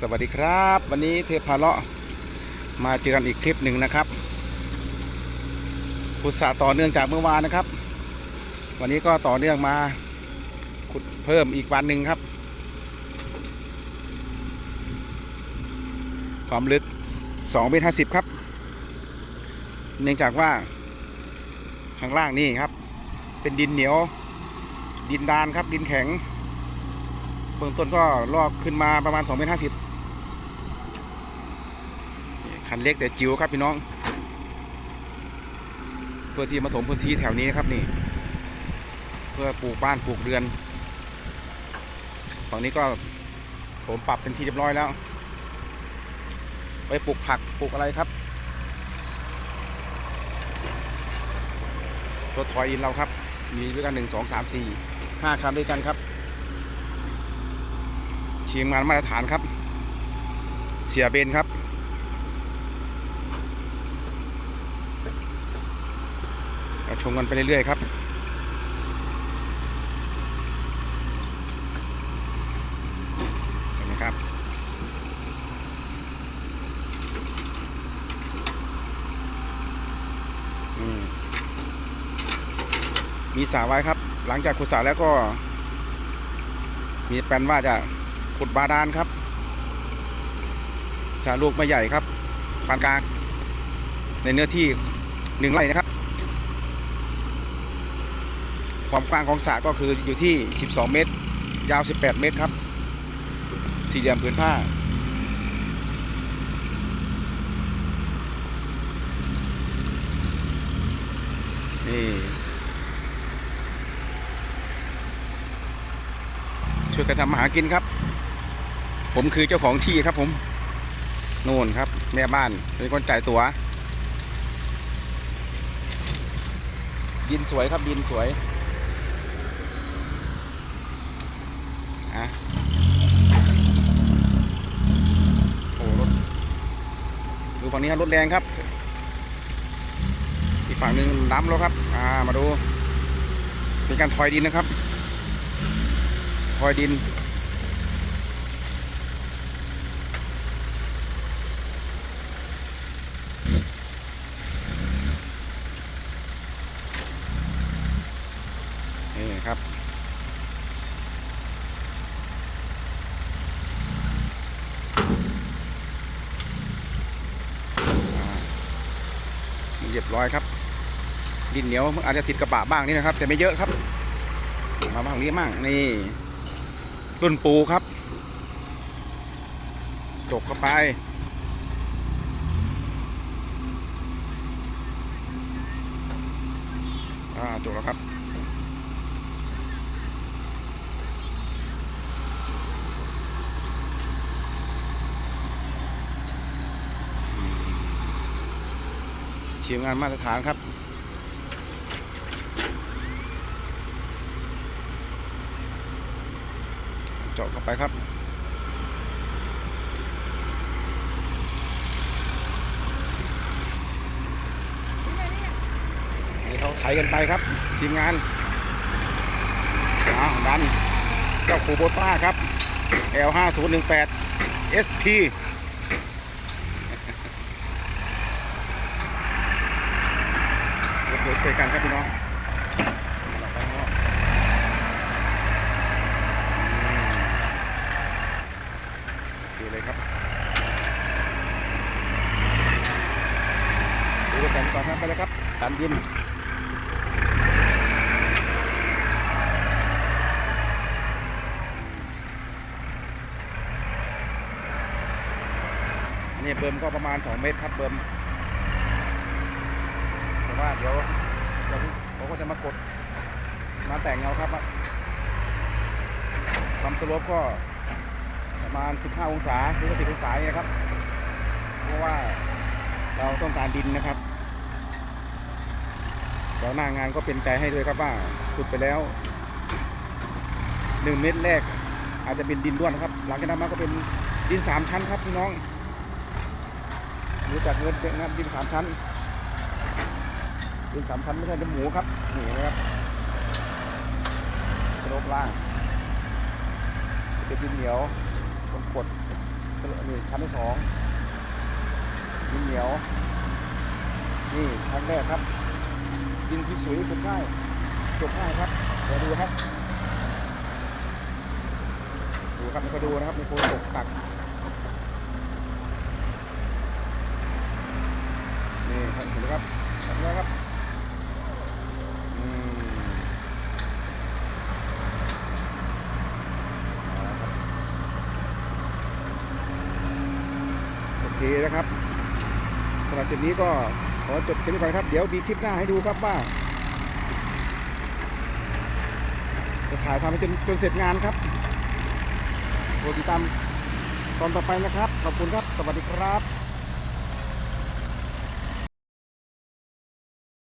สวัสดีครับ วันนี้เทพาเลาะมาเจอกันอีกคลิปหนึ่งนะครับขุดสะต่อเนื่องจากเมื่อวานนะครับ วันนี้ก็ต่อเนื่องมาขุดเพิ่มอีกวันหนึ่งครับ ความลึก2เมตร50ครับ เนื่องจากว่า ข้างล่างนี่ครับ เป็นดินเหนียว ดินดานครับดินแข็งเบื้องต้นก็ลอกขึ้นมาประมาณ2เมตร50 คันเล็กแต่จิ๋วครับพี่น้อง เพื่อที่มาถมพื้นที่แถวนี้นะครับนี่ เพื่อปลูกบ้านปลูกเรือนฝั่งนี้ก็ถมปรับเป็นที่เรียบร้อยแล้ว ไปปลูกผักปลูกอะไรครับรถถอยอินเราครับ มีด้วยกันหนึ่งสองสามสี่ห้าคันด้วยกันครับทีมงานมาตรฐานครับ เสียเบนครับ เรา ชมกันไปเรื่อยๆครับเห็นไหมครับ มีสระไว้ครับ หลังจากขุดสระแล้วก็ มีแปลนว่าจะขุดบาดาลครับจะลูกไม่ใหญ่ครับปานกลางในเนื้อที่หนึ่งไร่นะครับ ความกว้างของสระก็คืออยู่ที่ 12 เมตร ยาว 18 เมตรครับ สี่เหลี่ยมผืนผ้า นี่ ช่วยกันทำมาหากินครับ ผมคือเจ้าของที่ครับผมนู่นครับ แม่บ้านเป็นคนจ่ายตัว๋วดินสวยครับดินสวย อะโอ้รถดูฝั่งนี้ครับรถแรงครับ อีกฝั่งหนึ่งน้ำแล้วครับ อ่ามาดูเป็นการถอยดินนะครับถอยดินนี่ครับ อ่า เรียบร้อยครับ ดินเหนียวอาจจะติดกระบะบ้างนี่นะครับ แต่ไม่เยอะครับ มาบ้างนี้มั่งนี่รุ่นปูครับจบเข้าไปอ่าจบแล้วครับ ทีมงานมาตรฐานครับ เจาะเข้าไปครับนี่เขาไถกันไปครับ ทีมงานอ้าวดันเจ้าคูโบต้าครับ L5018 SP เดี๋ยว ช่วยกันครับพี่น้องเราไปข้างนออืมโอเคเลยครับดูกระแสก่อครับไปเลยครับ ตามยินนี่เบิ่มก็ประมาณ 2 เมตรครับเบิ่มแต่ว่าเดี๋ยว เขาก็จะมากดมาแต่งเงาครับความสโลปก็ประมาณ 15 องศาหรือว่า10องศาเนี่ยครับ เพราะว่าเราต้องการดินนะครับเดี๋ยวหน้างานก็เป็นใจให้ด้วยครับว่าขุดไปแล้ว 1 เม็ดแรก อาจจะเป็นดินด้วนนะครับ หลังจากนั้นมาก็เป็นดิน 3 ชั้นครับพี่น้องรู้จักเงินงานดิน 3 ชั้น เป็นสามชั้นไม่ใช่เป็นหมูครับ นี่นะครับกระโดบล่างจะเป็นดินเหนียวคนกดสรุปนี่ชั้นที่สองดินเหนียว นี่ครั้งแรกครับ ดินที่สวยขุดง่ายจบง่ายครับเดี๋ยวดูครับ ดูครับมาดูนะครับมีโคตกตักนี่ครับเห็นไหมครับเห็นไหมครับอืมเอาละครับ โอเคนะครับสำหรับคลิปนี้ก็ขอจบคลิปนี้ก่อนครับ เดี๋ยวมีคลิปหน้าให้ดูครับว่าจะถ่ายทำให้จนจนเสร็จงานครับโปรดติดตามตอนต่อไปนะครับ ขอบคุณครับ สวัสดีครับ